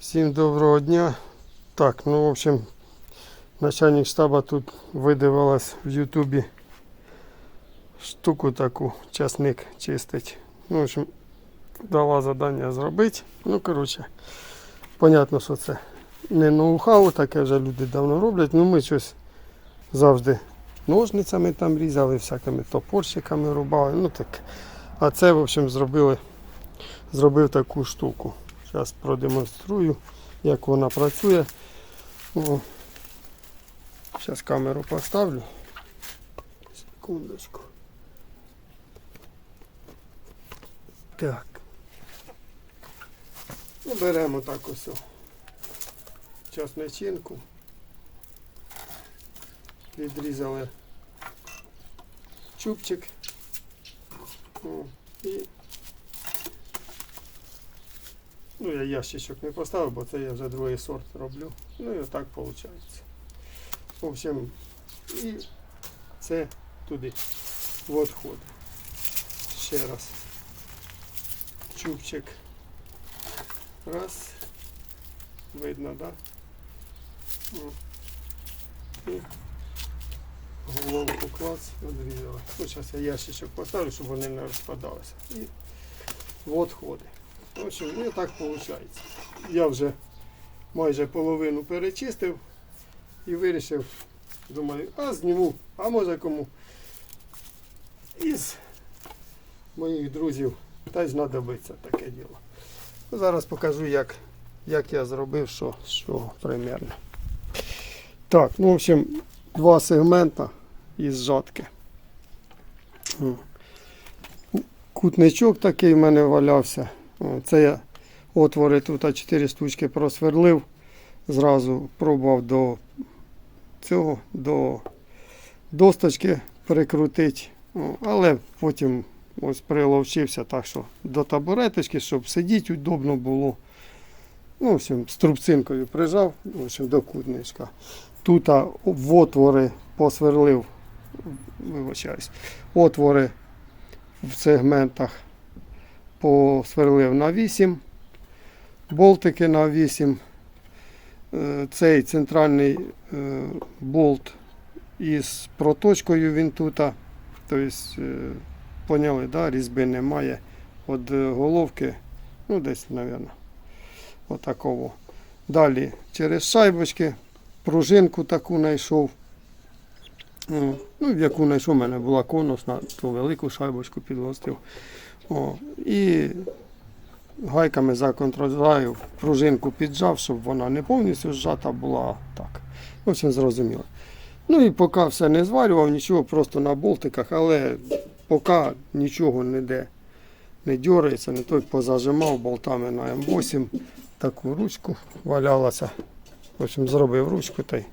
Всім доброго дня. Так, ну в общем, начальник штаба тут видивилась в Ютубі штуку таку, часник чистить. Ну, в общем, дала завдання зробити. Ну, коротше, понятно, що це не ноу-хау, таке вже люди давно роблять. Ну ми щось завжди ножницями там різали, всякими топорщиками рубали. Ну так. А це, в общем, зробили, зробив таку штуку. Зараз продемонструю, як вона працює. О. Зараз камеру поставлю. Секундочку. Так. Ну, беремо так ось. о. Часничинку. Відрізали чубчик. О, і Ну, я ящичок не поставив, бо це я вже другий сорт роблю. Ну і отак виходить. В общем, і це туди в отход. Ще раз. Чубчик. Раз. Видно, да? І головку клац відрізали. Ну, зараз я ящичок поставлю, щоб вони не розпадалися. І в отходи. В общем, ну так виходить. Я вже майже половину перечистив і вирішив, думаю, а зніму, а може кому із моїх друзів та й знадобиться таке діло. Ну, Зараз покажу, як, як я зробив, що, що примерно. Так, ну в общем, два сегмента із жатки. Кутничок такий в мене валявся. Це я отвори тут а 4 штучки просверлив. Зразу пробував до цього, до досточки прикрутити. Але потім ось приловчився так, що до табуреточки, щоб сидіти удобно було. Ну, в общем, з трубцинкою прижав, в общем, до кутничка. Тут в отвори посверлив, вибачаюсь, отвори в сегментах посверлив на 8, болтики на 8. Е, Цей центральний е, болт із проточкою він тут. Тобто, е, поняли, да? різьби немає від головки, ну десь, мабуть, отакого. Далі через шайбочки, пружинку таку знайшов. Ну, яку знайшов, у мене була конусна, то велику шайбочку підлостив. О, і гайками законтролював, пружинку піджав, щоб вона не повністю зжата була так. Общем, зрозуміло. Ну і поки все не зварював, нічого, просто на болтиках, але поки нічого ніде не дьорається, не той позажимав болтами на М8, таку ручку валялася. В общем, зробив ручку та й.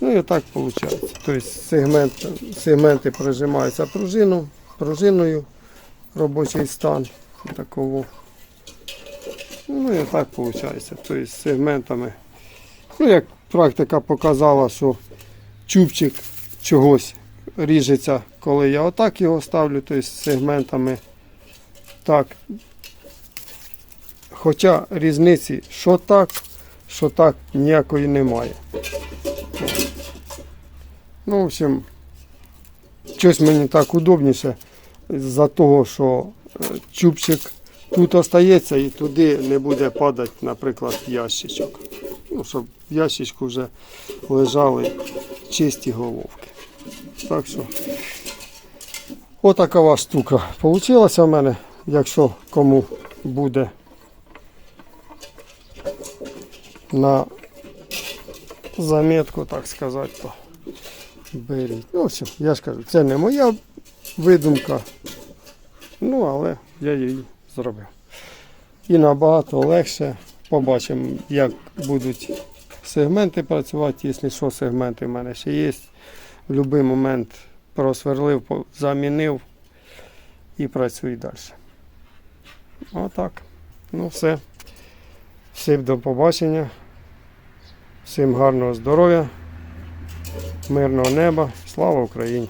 Ну і так виходить. Тобто сегмент, сегменти прижимаються пружину, пружиною робочий стан такого. Ну і так виходить. Тобто сегментами. Ну, як практика показала, що чубчик чогось ріжеться, коли я отак його ставлю, тобто сегментами. Так. Хоча різниці, що так, що так, ніякої немає. Ну, в общем, щось мені так удобніше за того, що е, чубчик тут остається і туди не буде падати, наприклад, ящичок. Ну, щоб в ящичку вже лежали чисті головки. Так що отакова штука получилася в мене. Якщо кому буде на заметку, так сказати, беріть. Ну, все, я ж кажу, це не моя видумка. Ну, але я її зробив. І набагато легше. Побачимо, як будуть сегменти працювати. Якщо що, сегменти в мене ще є. В будь-який момент просверлив, замінив і працюю далі. Отак. Ну все. Всім до побачення. Всім гарного здоров'я, мирного неба. Слава Україні!